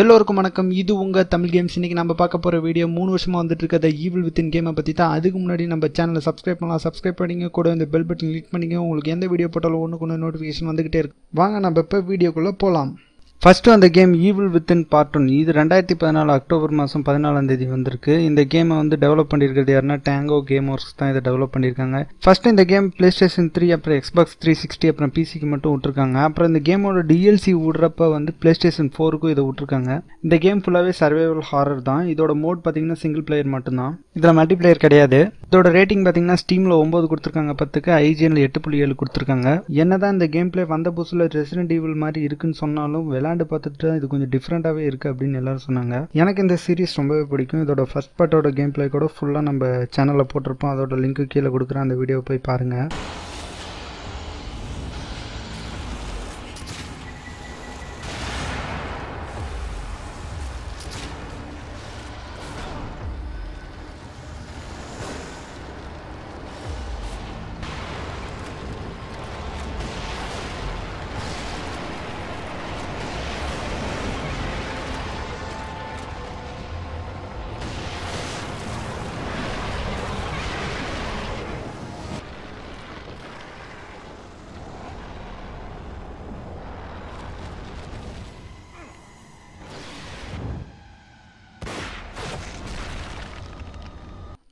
எல்லோருக்கும் வணக்கம். இது உங்கள் தமிழ் கேம்ஸ் இன்றைக்கி நம்ம பார்க்க போகிற வீடியோ மூணு வருஷமாக வந்துட்டு இருக்க ஈவில் வித்தின் கேமை பற்றி தான். அதுக்கு முன்னாடி நம்ம சேனலை சப்ஸ்கிரைப் பண்ணலாம். சப்ஸ்கிரைப் பண்ணிங்க கூட இந்த பெல் பட்டன் கிளிக் பண்ணிங்க. உங்களுக்கு எந்த வீடியோ போட்டாலும் ஒன்று ஒன்று நோட்டிஃபிகேஷன் வந்துகிட்டே இருக்கு. வாங்க நம்ம இப்போ வீடியோக்குள்ளே போகலாம் ஃபஸ்ட்டு அந்த game Evil Within part one இது ரெண்டாயிரத்தி பதினாலு அக்டோபர் மாதம் பதினாலாம் தேதி வந்திருக்கு. இந்த கேமை வந்து டெவலப் பண்ணியிருக்கிறது யாருன்னா டேங்கோ கேம் ஒர்க்ஸ் தான் இதை டெவலப் பண்ணியிருக்காங்க. ஃபர்ஸ்ட் இந்த கேம் பிளே ஸ்டேஷன் த்ரீ அப்புறம் எக்ஸ்பாக்ஸ் த்ரீ சிக்ஸ்டி அப்புறம் பிசிக்கு மட்டும் விட்ருக்காங்க அப்புறம் இந்த கேமோட டிஎல்சி விடுறப்ப வந்து பிளே ஸ்டேஷன் ஃபோருக்கும் இதை விட்ருக்காங்க இந்த கேம் ஃபுல்லாகவே சர்வைவல் ஹாரர் தான். இதோட மோட் பார்த்தீங்கன்னா சிங்கிள் பிளேயர் மட்டும்தான். இதில் மல்டி பிளேயர் கிடையாது. இதோட ரேட்டிங் பார்த்தீங்கன்னா ஸ்டீமில் ஒம்பது கொடுத்துருக்காங்க பத்துக்கு ஐஜிஎனில் எட்டு புள்ளி ஏழு கொடுத்துருக்காங்க. என்னதான் இந்த கேம் பிளே வந்த புதுசில் ரெசிடென்ட் ஈவில் மாதிரி இருக்குன்னு சொன்னாலும் விளையாண்டு பார்த்துட்டு இது கொஞ்சம் டிஃப்ரெண்ட்டாகவே இருக்குது அப்படின்னு எல்லாரும் சொன்னாங்க. எனக்கு இந்த சீரிஸ் ரொம்பவே பிடிக்கும். இதோட ஃபர்ஸ்ட் பார்ட்டோட கேம் பிளே கூட ஃபுல்லாக நம்ம சேனலில் போட்டிருப்போம். அதோட லிங்க்கு கீழே கொடுக்குற அந்த வீடியோ போய் பாருங்கள்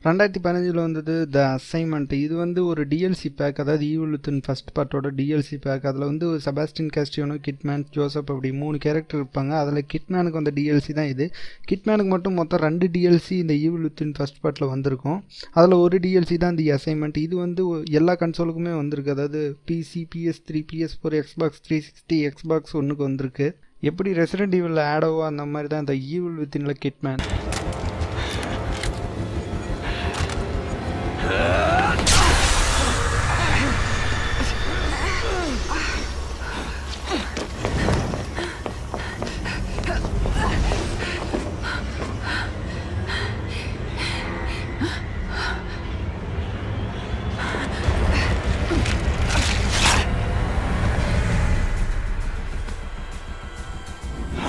ரெண்டாயிரத்தி பதினஞ்சில் வந்தது த அசைன்மெண்ட் இது வந்து ஒரு டிஎல்சி பேக் அதாவது ஈவலுத்தின் ஃபர்ஸ்ட் பார்ட்டோட டிஎல்சி பேக் அதில் வந்து செபாஸ்டின் காஸ்டியோனோ கிட்மேன் ஜோசப் அப்படி மூணு கேரக்டர் இருப்பாங்க. அதில் கிட்மேனுக்கு வந்த டிஎல்சி தான் இது. கிட்மேனுக்கு மட்டும் மொத்தம் ரெண்டு டிஎல்சி இந்த ஈவலுத்தின் ஃபர்ஸ்ட் பார்ட்டில் வந்திருக்கும். அதில் ஒரு டிஎல்சி தான் தி அசைன்மெண்ட் இது வந்து எல்லா கன்சோலுக்குமே வந்திருக்கு. அதாவது PC PS three PS four Xbox three sixty Xbox ஒன்றுக்கு வந்திருக்கு. எப்படி ரெசிடென்ட் ஈவில் ஆடவோ அந்த மாதிரி தான் இந்த Evil வித்தின்ல Kidman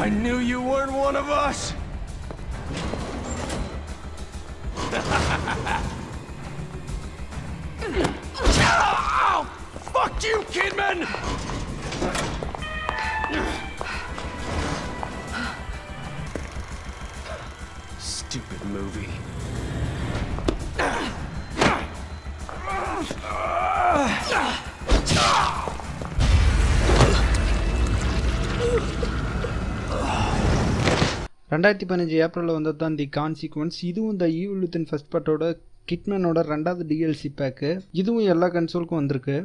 I knew you weren't one of us! Ow! Fuck you, Kidman! Stupid movie. ரெண்டாயிரத்தி பதினஞ்சு ஏப்ரலில் வந்தது தான் தி கான்சிக்வன்ஸ் இதுவும் இந்த ஈவில் வித்தின் ஃபர்ஸ்ட் பார்ட்டோட கிட்மேனோட ரெண்டாவது டிஎல்சி பேக்கு இதுவும் எல்லா கன்சோலுக்கும் வந்திருக்கு.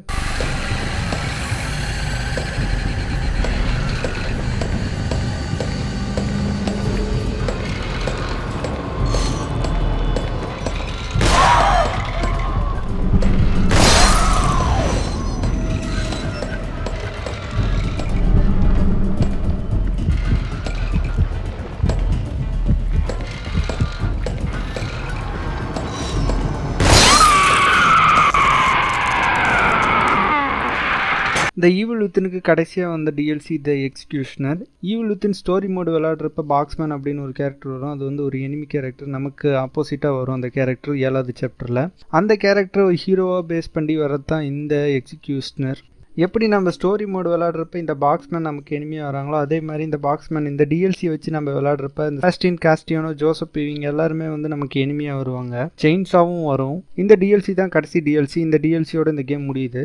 இந்த ஈவில் வித்தினுக்கு கடைசியாக வந்த DLC the Executioner Evil Within story mode விளாட்றப்ப பாக்ஸ்மேன் அப்படின்னு ஒரு கேரக்டர் வரும். அது வந்து ஒரு எனிமி கேரக்டர் நமக்கு ஆப்போசிட்டாக வரும் அந்த கேரக்டர் ஏழாவது சாப்டரில் அந்த கேரக்டர் ஹீரோவாக பேஸ் பண்ணி வரது தான் இந்த எக்ஸிக்யூஷனர் எப்படி நம்ம ஸ்டோரி மோடு விளாட்றப்ப இந்த பாக்ஸ்மேன் நமக்கு எனிமையாக வராங்களோ அதே மாதிரி இந்த பாக்ஸ்மேன் இந்த டிஎல்சி வச்சு நம்ம விளாட்றப்ப இந்த காஸ்டின் காஸ்டியானோ ஜோசப் இவங்க எல்லாருமே வந்து நமக்கு எனிமையாக வருவாங்க. செயின்ஸாவும் வரும். இந்த டிஎல்சி தான் கடைசி டிஎல்சி இந்த டிஎல்சியோட இந்த கேம் முடியுது.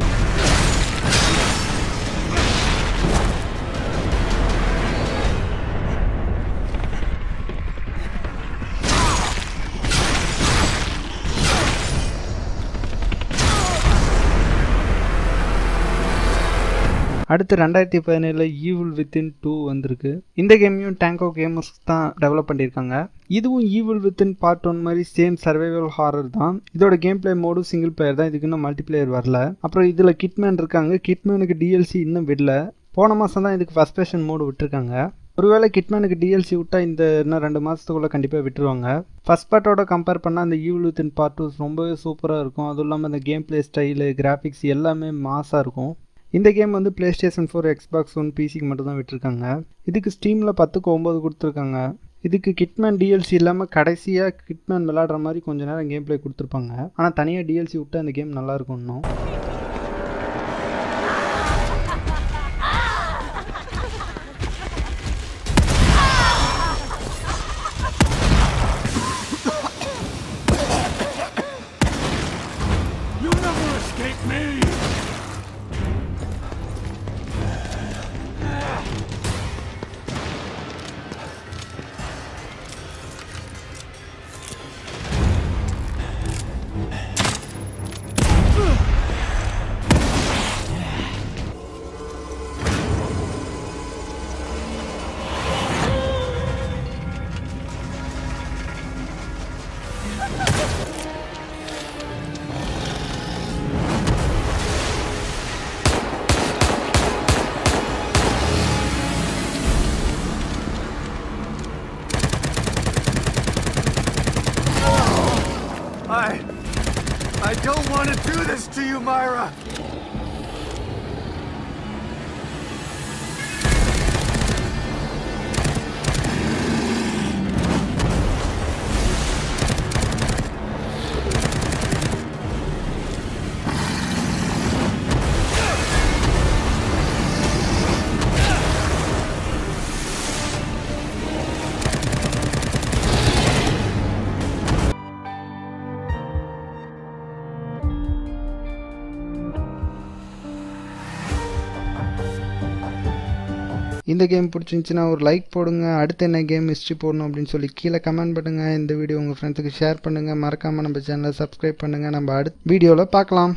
அடுத்து ரெண்டாயிரத்தி பதினேழில் ஈவில் வித்தின் டூ வந்திருக்கு. இந்த கேமையும் டேங்கோ கேமர்ஸ் தான் டெவலப் பண்ணியிருக்காங்க. இதுவும் ஈவில் வித்தின் பார்ட் ஒன் மாதிரி சேம் சர்வைவல் ஹாரர் தான். இதோட கேம் பிளே மோடும் சிங்கிள் பிளேயர் தான். இதுக்கு இன்னும் மல்டி பிளேயர் வரல. அப்புறம் இதில் கிட்மேன் இருக்காங்க. கிட்மேனுக்கு டிஎல்சி இன்னும் விடல. போன மாதம் தான் இதுக்கு ஃபஸ்ட் பேஷன் மோடு விட்டுருக்காங்க. ஒருவேளை கிட்மேனுக்கு டிஎல்சி விட்டா இந்த இன்னும் ரெண்டு மாதத்துக்குள்ளே கண்டிப்பாக விட்டுருவாங்க. ஃபர்ஸ்ட் பார்ட்டோட கம்பேர் பண்ணால் அந்த ஈவில் வித்தின் பார்ட் டூ ரொம்பவே சூப்பராக இருக்கும். அதுவும் இல்லாமல் அந்த கேம் பிளே ஸ்டைலு கிராஃபிக்ஸ் எல்லாமே மாஸாக இருக்கும். இந்த கேம் வந்து PlayStation four Xbox one பிசிக்கு மட்டும் தான் விட்டுருக்காங்க. இதுக்கு ஸ்டீமில் பத்துக்கு ஒம்பது கொடுத்துருக்காங்க. இதுக்கு கிட்மேன் டிஎல்சி இல்லாமல் கடைசியாக கிட்மேன் விளாடுற மாதிரி கொஞ்ச நேரம் கேம் பிளே கொடுத்துருப்பாங்க ஆனால் தனியாக டிஎல்சி விட்டு அந்த கேம் நல்லா இருக்கும் இன்னும். I don't want to do this to you, Myra! இந்த கேம் பிடிச்சிருந்துச்சின்னா ஒரு லைக் போடுங்க. அடுத்து என்ன கேம் ஹிஸ்ட்ரி போடணும் அப்படின்னு சொல்லி கீழே கமெண்ட் பண்ணுங்கள் இந்த வீடியோ உங்கள் ஃப்ரெண்ட்ஸுக்கு ஷேர் பண்ணுங்கள் மறக்காமல் நம்ம சேனலை சப்ஸ்கிரைப் பண்ணுங்கள் நம்ம அடுத்த வீடியோவில் பார்க்கலாம்.